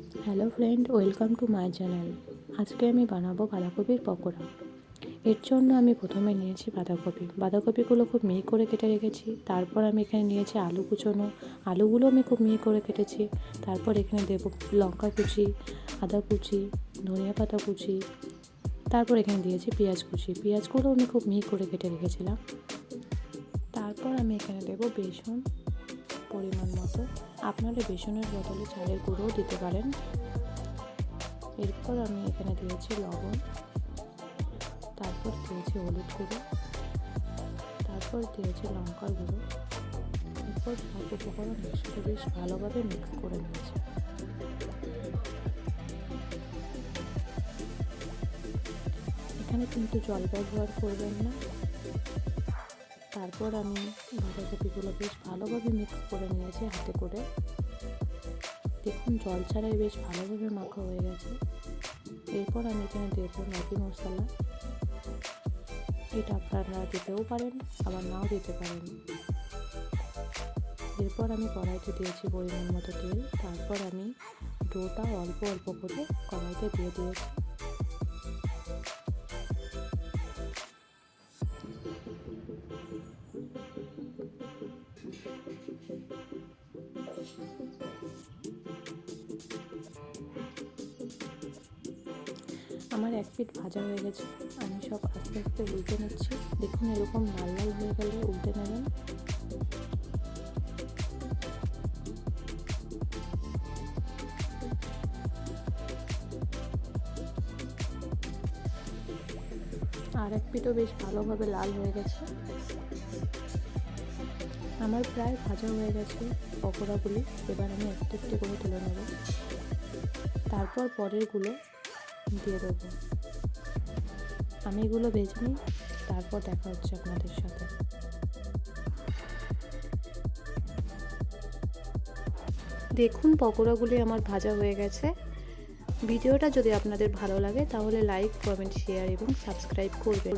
Hello friend welcome to my channel আজকে আমি বানাবো বাঁধাকপির পকোড়া। এর জন্য আমি প্রথমে নিয়েছি বাঁধাকপি। বাঁধাকপিগুলো খুব মিহি করে কেটে রেখেছি। তারপর আমি এখানে নিয়েছি আলু কুচোনো। আলুগুলো আমি খুব মিহি করে কেটেছি। তারপর এখানে দেবো লঙ্কা কুচি, আদা কুচি, ধনিয়া পাতা কুচি। তারপর এখানে দিয়েছি পেঁয়াজ কুচি। পেঁয়াজগুলো আমি খুব মিহি করে কেটে রেখেছিলাম। তারপর আমি এখানে দেবো বেসন পরিমাণ মতো। আপনারা বেসনের বদলে চালের গুঁড়োও দিতে পারেন। এরপর আমি এখানে দিয়েছি লবণ। তারপর দিয়েছি হলুদ গুঁড়ো। তারপর দিয়েছি লঙ্কার গুঁড়ো। এরপর সব উপকরণ একসাথে বেশ ভালোভাবে মিক্স করে নিয়েছি। এখানে কিন্তু জল ব্যবহার করবেন না। তারপর আমি বাঁধাকপিগুলো বেশ ভালোভাবে মিক্স করে নিয়েছি হাতে করে। দেখুন, জল ছাড়াই বেশ ভালোভাবে মাখা হয়ে গেছে। এরপর আমি এখানে দেবো ম্যাগি মশলা। এটা আপনারা দিতেও পারেন, আবার নাও দিতে পারেন। এরপর আমি কড়াইতে দিয়েছি পরিমাণ মতো তেল। তারপর আমি ডোটা অল্প অল্প করে কড়াইতে দিয়ে দিয়েছি। আমার এক পিঠ ভাজা হয়ে গেছে। আমি সব আস্তে আস্তে উল্টে নিচ্ছি। দেখুন এরকম লাল লাল হয়ে গেলে উল্টে নেবেন আর এক পিঠও বেশ ভালোভাবে লাল হয়ে গেছে। আমার প্রায় ভাজা হয়ে গেছে পকোড়াগুলি। এবার আমি একটু একটু করে তুলে নেব। তারপর পরেরগুলো দিয়ে দেবো। আমি এগুলো ভেজে নিই, তারপর দেখা হচ্ছে আপনাদের সাথে। দেখুন পকোড়াগুলি আমার ভাজা হয়ে গেছে। ভিডিওটা যদি আপনাদের ভালো লাগে, তাহলে লাইক, কমেন্ট, শেয়ার এবং সাবস্ক্রাইব করবেন।